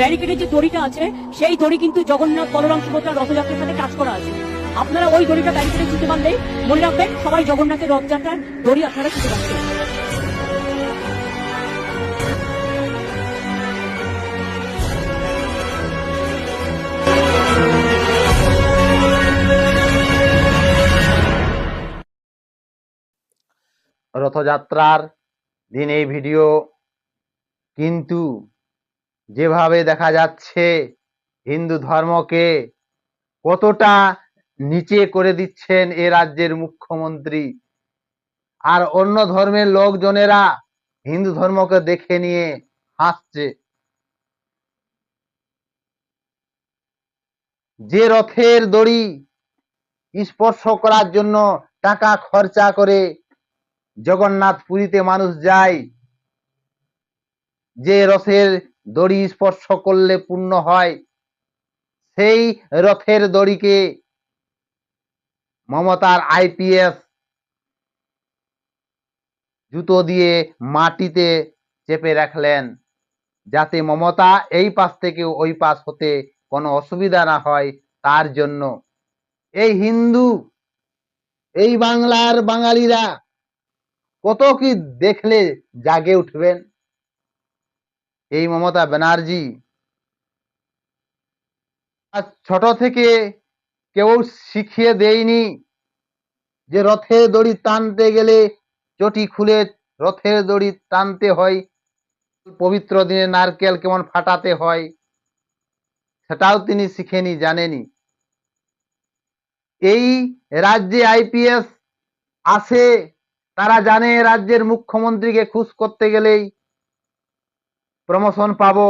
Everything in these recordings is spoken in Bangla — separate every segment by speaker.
Speaker 1: ব্যারিকেডের যে দড়িটা আছে, সেই দড়ি কিন্তু জগন্নাথ বলরাম সুভদ্রা রথযাত্রার সাথে কাজ করা আছে। আপনারা ওই দড়িটা ব্যারিকেডে ছুটে পারলেই মনে রাখবেন, সবাই জগন্নাথের রথযাত্রার দড়ি আপনারা ছুটে পাচ্ছেন
Speaker 2: রথযাত্রার দিন এই ভিডিও কিন্তু যেভাবে দেখা যাচ্ছে হিন্দু ধর্মকে কতটা নিচে করে দিচ্ছেন এ রাজ্যের মুখ্যমন্ত্রী। আর অন্য ধর্মের লোকজনেরা হিন্দু ধর্মকে দেখে নিয়ে হাসছে। যে রথের দড়ি স্পর্শ করার জন্য টাকা খরচা করে জগন্নাথ পুরীতে মানুষ যায়, যে রথের দড়ি স্পর্শ করলে পূর্ণ হয়। সেই রথের দড়িকে মমতার আইপিএস জুতো দিয়ে মাটিতে চেপে রাখলেন, যাতে মমতা এই পাশ থেকে ওই পাশ হতে কোনো অসুবিধা না হয় তার জন্য। এই হিন্দু, এই বাংলার বাঙালিরা কত কি দেখলে জাগে উঠবেন? এই মমতা ব্যানার্জি। ছোট থেকে কেউ শিখিয়ে দেয়নি যে রথের দড়ি টানতে গেলে চটি খুলে রথের দড়ি টানতে হয়। পবিত্র দিনে নারকেল কেমন ফাটাতে হয়, সেটাও তিনি শিখেনি, জানেনি। এই রাজ্যে আইপিএস আসে তারা জানে রাজ্যের মুখ্যমন্ত্রীকে খুশ করতে গেলেই প্রমোশন পাবো,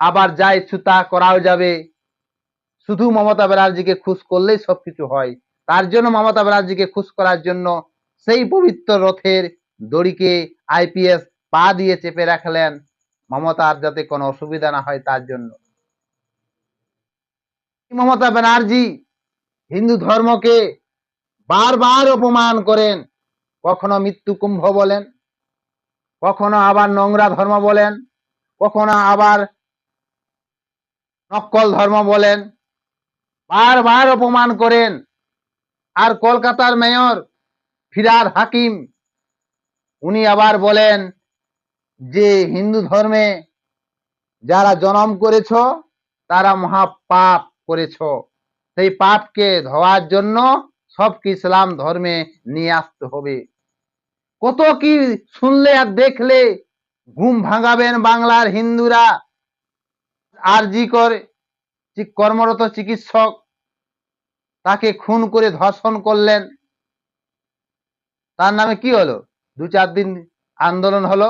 Speaker 2: আবার যা ইচ্ছু তা করাও যাবে। শুধু মমতা ব্যানার্জিকে খুশ করলেই সবকিছু হয়। তার জন্য মমতা ব্যানার্জিকে খুশ করার জন্য সেই পবিত্র রথের দড়িকে আইপিএস পা দিয়ে চেপে রাখলেন মমতার যাতে কোনো অসুবিধা না হয় তার জন্য। মমতা ব্যানার্জি হিন্দু ধর্মকে বারবার অপমান করেন, কখনো মৃত্যু কুম্ভ বলেন, কখনো আবার নোংরা ধর্ম বলেন কখনো আবার নক্কল ধর্ম বলেন, বারবার অপমান করেন। আর কলকাতার মেয়র ফিরাদ হাকিম, উনি আবার বলেন যে হিন্দু ধর্মে যারা জন্ম করেছ, তারা মহা পাপ করেছ। সেই পাপকে ধোয়ার জন্য সবকে ইসলাম ধর্মে নিয়ে আসতে হবে। কত কি শুনলে আর দেখলে ঘুম ভাঙাবেন বাংলার হিন্দুরা। আর জি করে কর্মরত চিকিৎসক, তাকে খুন করে ধর্ষণ করলেন। তার নামে কি হলো? দু চার দিন আন্দোলন হলো।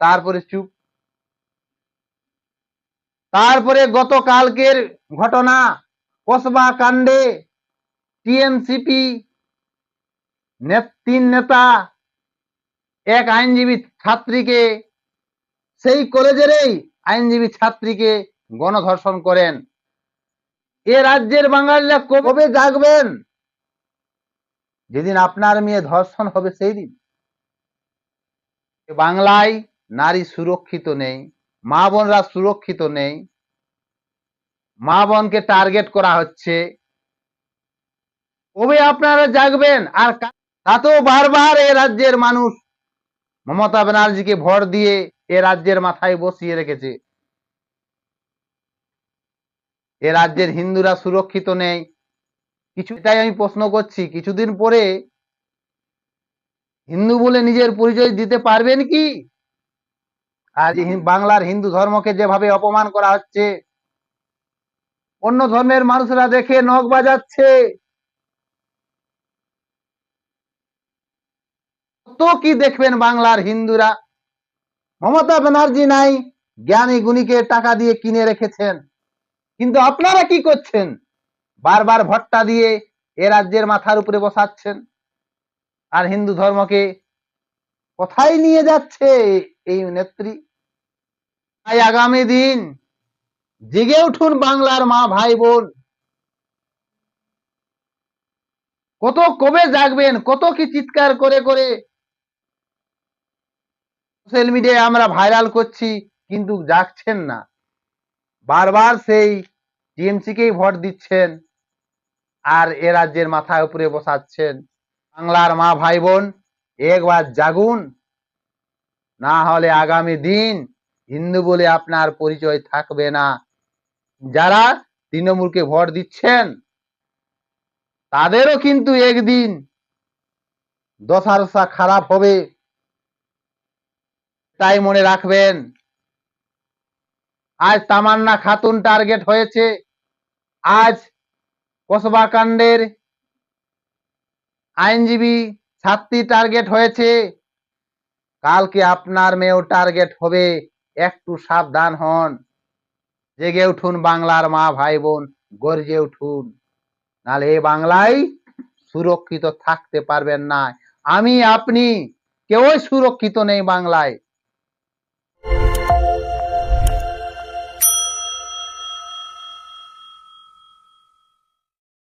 Speaker 2: তারপরে চুপ। তারপরে গতকালকের ঘটনা, কসবা কাণ্ডে টিএমসিপি তিন নেতা এক আইনজীবী ছাত্রীকে, সেই কলেজেরই আইনজীবী ছাত্রীকে গণধর্ষণ করেন। এ রাজ্যের বাঙালিরা কবে জাগবেন? যেদিন আপনার মেয়ে ধর্ষণ হবে সেই দিন। বাংলায় নারী সুরক্ষিত নেই, মা বোনরা সুরক্ষিত নেই, মা বোনকে টার্গেট করা হচ্ছে। কবে আপনারা জাগবেন? আর কা- তাতেও বারবার এ রাজ্যের মানুষ মমতা ব্যানার্জিকে ভর দিয়ে এ রাজ্যের মাথায় বসিয়ে রেখেছে। এ রাজ্যের হিন্দুরা সুরক্ষিত নেই। কিছু এটাই আমি প্রশ্ন করছি, কিছুদিন পরে হিন্দু বলে নিজের পরিচয় দিতে পারবেন কি? আজ হি- বাংলার হিন্দু ধর্মকে যেভাবে অপমান করা হচ্ছে, অন্য ধর্মের মানুষরা দেখে নখ বাজাচ্ছে। কত কি দেখবেন বাংলার হিন্দুরা? মমতা ব্যানার্জি নাই, জ্ঞানী গুণীকে টাকা দিয়ে কিনে রেখেছেন। কিন্তু আপনারা কি করছেন? বারবার ভট্টা দিয়ে এ রাজ্যের মাথার উপরে বসাচ্ছেন। আর হিন্দু ধর্মকে কোথায় নিয়ে যাচ্ছে এই নেত্রী? তাই আগামী দিন জেগে উঠুন বাংলার মা ভাই বোন। কত কবে জাগবেন, কত কি চিৎকার করে করে সোশ্যাল মিডিয়ায় আমরা ভাইরাল করছি, কিন্তু জাগছেন না। বারবার সেই টিএমসি কেই ভোট দিচ্ছেন আর এ রাজ্যের মাথায় উপরে বসাচ্ছেন। বাংলার মা ভাই বোন একবার জাগুন, না হলে আগামী দিন হিন্দু বলে আপনার পরিচয় থাকবে না। যারা তৃণমূলকে ভোট দিচ্ছেন, তাদেরও কিন্তু একদিন দশারসা খারাপ হবে। তাই মনে রাখবেন, আজ তামান্না খাতুন টার্গেট হয়েছে। আজ কসবাকাণ্ডের আইনজীবী ছাত্রী টার্গেট হয়েছে। কালকে আপনার মেয়েও টার্গেট হবে, একটু সাবধান হন। জেগে উঠুন বাংলার মা ভাই বোন, গর্জে উঠুন। নাহলে এই বাংলায় সুরক্ষিত থাকতে পারবেন না। আমি, আপনি, কেউই সুরক্ষিত নেই বাংলায়।